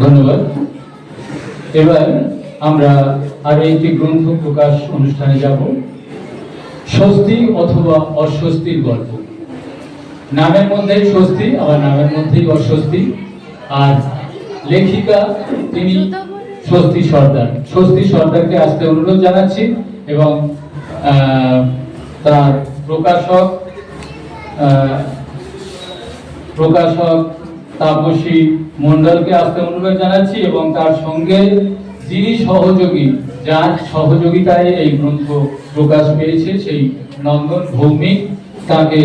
ধন্যবাদ। এবার আমরা আরও একটি গ্রন্থ প্রকাশ অনুষ্ঠানে যাব। স্বস্তি অথবা অস্বস্তির গল্প। নামের মধ্যেই স্বস্তি, আবার নামের মধ্যেই অস্বস্তি। আর লেখিকা তিনি স্বস্তি সর্দার। স্বস্তি সর্দারকে আসতে অনুরোধ জানাচ্ছি এবং তার প্রকাশক প্রকাশক তাপসী মন্ডলকে আসতে অনুরোধ জানাচ্ছি এবং তার সঙ্গে যিনি সহযোগী, যার সহযোগিতায় এই গ্রন্থ প্রকাশ পেয়েছে, সেই নন্দন ভৌমিক, তাকে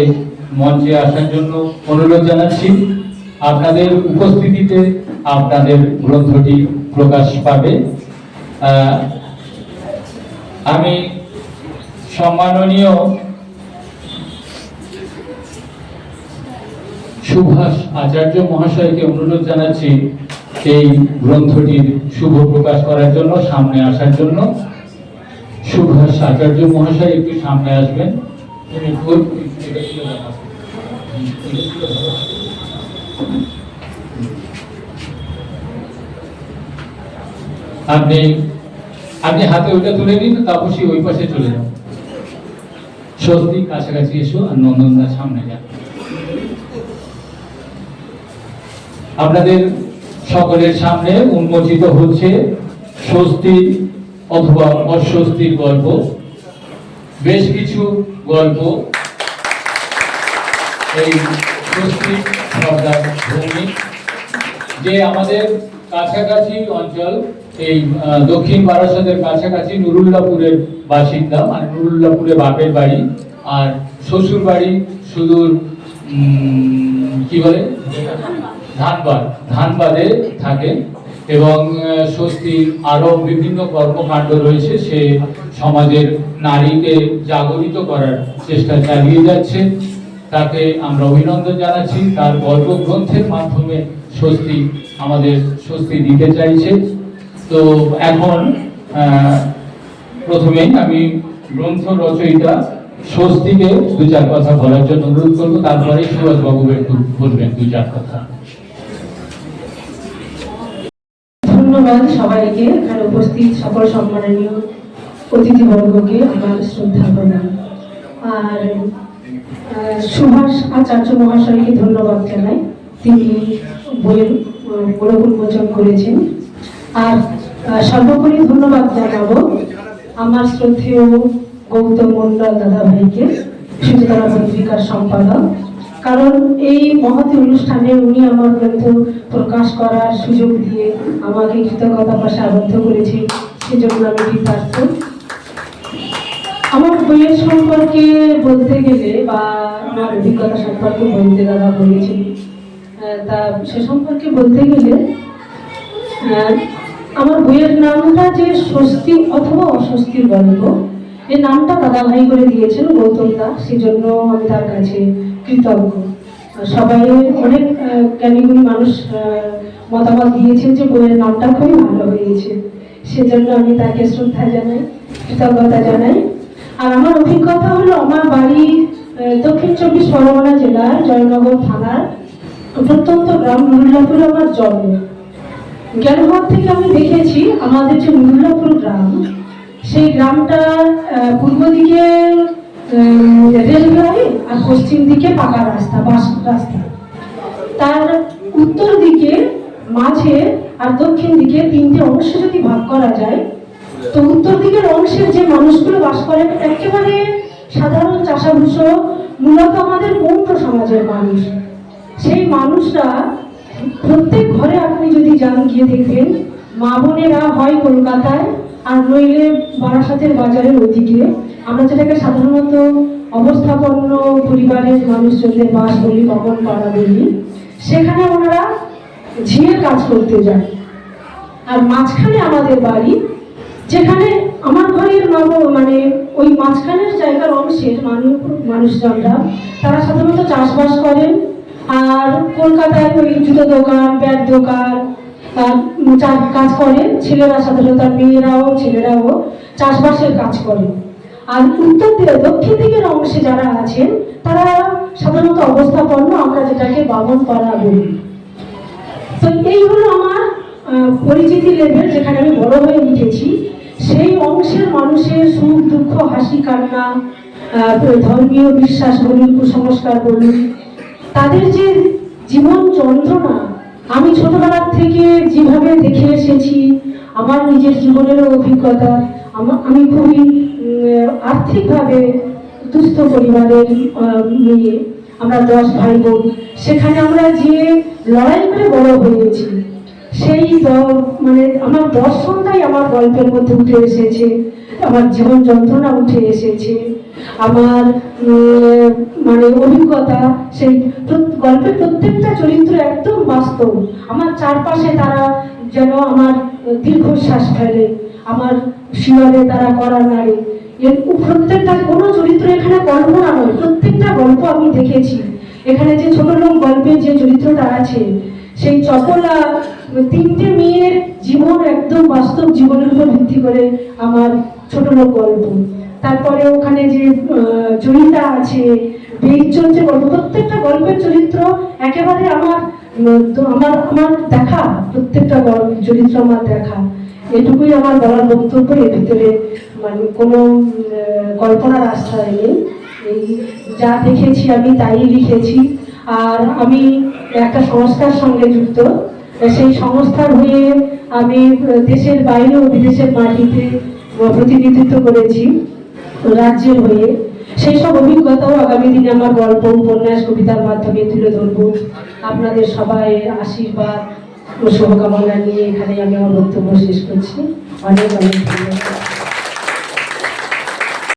মঞ্চে আসার জন্য অনুরোধ জানাচ্ছি। আপনাদের উপস্থিতিতে আপনাদের গ্রন্থটি প্রকাশ পাবে। আমি সম্মাননীয় সুভাষ আচার্য মহাশয়কে অনুরোধ জানাচ্ছি এই গ্রন্থটির শুভ প্রকাশ করার জন্য, সামনে আসার জন্য। সুভাষ আচার্য মহাশয় একটু সামনে আসবেন। আপনি আপনি হাতে ওইটা তুলে নিন, তাপসী ওই পাশে চলে যান। স্বস্তি কাছাকাছি এসো আর নন্দনদা সামনে যান। আপনাদের সকলের সামনে উন্মোচিত হচ্ছে স্বস্তি অথবা অস্বস্তির গল্প। বেশ কিছু গল্প। এই স্বস্তি সর্দার ভূমি যে আমাদের কাছাকাছি অঞ্চল, এই দক্ষিণ বারাসতের কাছাকাছি নুরুল্লাপুরের বাসিন্দা মানে নুরুল্লাপুরে বাপের বাড়ি, আর শ্বশুর বাড়ি সুদূর কি বলে? ধানবাদ, ধানবাদে থাকেন এবং স্বস্তির আরও বিভিন্ন কর্মকাণ্ড রয়েছে, সে সমাজের নারীকে জাগরিত করার চেষ্টা চালিয়ে যাচ্ছে। তাকে আমরা অভিনন্দন জানাচ্ছি, তার গল্প গ্রন্থের মাধ্যমে স্বস্তি আমাদের স্বস্তি দিতে চাইছে। তো এখন প্রথমেই আমি গ্রন্থ রচয়িতা স্বস্তিকে দু চার কথা বলার জন্য অনুরোধ করব, তারপরে সুভাষ বাবু একটু বলবেন দু চার কথা। ধন্যবাদ সবাইকে এখানে উপস্থিত সকল সম্মাননীয় অতিথিবর্গকে আমার শ্রদ্ধা প্রদান আর সুভাষ আচার্য মহাশয়কে ধন্যবাদ জানাই। তিনি বইয়ের বড় উন্মোচন করেছেন। আর সর্বোপরি ধন্যবাদ জানাব আমার শ্রদ্ধেয় গৌতম মন্ডল দাদা ভাইকে সুচিতারা পত্রিকার সম্পাদক। কারণ এই মহতি অনুষ্ঠানে উনি আমার গ্রন্থ প্রকাশ করার সুযোগ দিয়ে আমাকে কৃতজ্ঞতা পাশে আবদ্ধ করেছে সেজন্য আমি কৃতার্থ। আমার বইয়ের সম্পর্কে বলতে গেলে বা আমার অভিজ্ঞতা সম্পর্কে বলতে দাদা বলেছেন আহ, তা সে সম্পর্কে বলতে গেলে আমার বইয়ের নামটা যে স্বস্তি অথবা অস্বস্তির গল্প এই নামটা দাদা ভাই করে দিয়েছেন গৌতম দা। সেজন্য আমি তার কাছে কৃতজ্ঞ। সবাই অনেক আহ, জ্ঞানীগুণী মানুষ মতামত দিয়েছেন যে বইয়ের নামটা খুবই ভালো হয়েছে। সেজন্য আমি তাকে শ্রদ্ধা জানাই কৃতজ্ঞতা জানাই। আর আমার অভিজ্ঞতা হলো আমার বাড়ি দক্ষিণ চব্বিশ পরগনা জেলার জয়নগর থানার প্রত্যন্ত গ্রাম নুরুল্লাপুরে আমার জন্ম। জ্ঞানভাব থেকে আমি দেখেছি আমাদের যে নুরুল্লাপুর গ্রাম সেই গ্রামটা পূর্ব দিকে উম, রেল লাইন আর পশ্চিম দিকে পাকা রাস্তা বাস রাস্তা। তার উত্তর দিকে মাঝে আর দক্ষিণ দিকে তিনটে অংশ যদি ভাগ করা যায় তো উত্তর দিকের অংশের যে মানুষগুলো বাস করেন একেবারে সাধারণ চাষাভূষ মূলত আমাদের পৌত্র সমাজের মানুষ। সেই মানুষরা প্রত্যেক ঘরে আপনি যদি যান গিয়ে দেখবেন মা বোনেরা হয় কলকাতায়, আর নইলে বারাসাতের বাজারের ওদিকে। আমরা যেটাকে সাধারণত অবস্থাপন্ন পরিবারের মানুষজনদের বাস বলি কখন করা বলি। সেখানে ওনারা ঝিয়ের কাজ করতে যায় আর মাঝখানে আমাদের বাড়ি, যেখানে আমার ঘরের মাগো মানে ওই মাঝখানের জায়গার অংশের মানুষ মানুষজনরা, তারা সাধারণত চাষবাস করেন। আর কলকাতায় ওই জুতো দোকান ব্যাগ দোকান কাজ করে, ছেলেরা সাধারণত মেয়েরাও, ছেলেরাও চাষবাসের কাজ করে। আর উত্তর দিকে দক্ষিণ দিকের অংশে যারা আছেন, তারা সাধারণত অবস্থাপন্ন, আমরা যেটাকে বামন করা বলি। তো এই হলো আমার পরিচিতি লেভেল যেখানে আমি বড় হয়ে উঠেছি সেই অংশের মানুষের সুখ, দুঃখ, হাসি, কান্না ধর্মীয় বিশ্বাস বলুন, কুসংস্কার বলুন, তাদের যে জীবন যন্ত্রণা আমি ছোটবেলার থেকে যেভাবে দেখে এসেছি, আমার নিজের জীবনেরও অভিজ্ঞতা, আমি খুবই আর্থিকভাবে দুস্থ পরিবারের নিয়ে মেয়ে। আমরা দশ ভাই বোন। সেখানে আমরা যে লড়াই করে বড় হয়েছি সেই মানে আমার দর্শনটাই আমার গল্পের মধ্যে উঠে এসেছে। আমার জীবন যন্ত্রণা উঠে এসেছে। আমার মানে অভিজ্ঞতা, সেই প্র- গল্পের প্রত্যেকটা চরিত্র একদম বাস্তব। আমার চারপাশে তারা যেন আমার দীর্ঘশ্বাস ফেলে, আমার শিয়রে তারা করা নাড়ে। প্রত্যেকটা, কোনো চরিত্র এখানে কল্পনা নয়, প্রত্যেকটা গল্প আমি দেখেছি। এখানে যে ছোট লোক গল্পে যে চরিত্রটা আছে, সেই চপলা তিনটে মেয়ের জীবন একদম বাস্তব জীবনের উপর ভিত্তি করে আমার ছোট লোক গল্প। তারপরে ওখানে যে জয়িতা আছে বেইজ্জত যে গল্প, প্রত্যেকটা গল্পের চরিত্র একেবারে আমার আমার আমার দেখা, প্রত্যেকটা চরিত্র আমার দেখা। এটুকুই আমার বলার বক্তব্য, এর ভিতরে মানে কোনো কল্পনার আশ্রয় নেই। এই যা দেখেছি আমি তাই লিখেছি। আর আমি একটা সংস্থার সঙ্গে যুক্ত। সেই সংস্থার হয়ে আমি দেশের বাইরেও বিদেশের মাটিতে প্রতিনিধিত্ব করেছি রাজ্যের হয়ে। সেই সব অভিজ্ঞতাও আগামী দিনে আমার গল্প, উপন্যাস, কবিতার মাধ্যমে তুলে ধরবো। আপনাদের সবাই আশীর্বাদ ও শুভকামনা নিয়ে এখানে আমি আমার বক্তব্য শেষ করছি। অনেক অনেক ধন্যবাদ।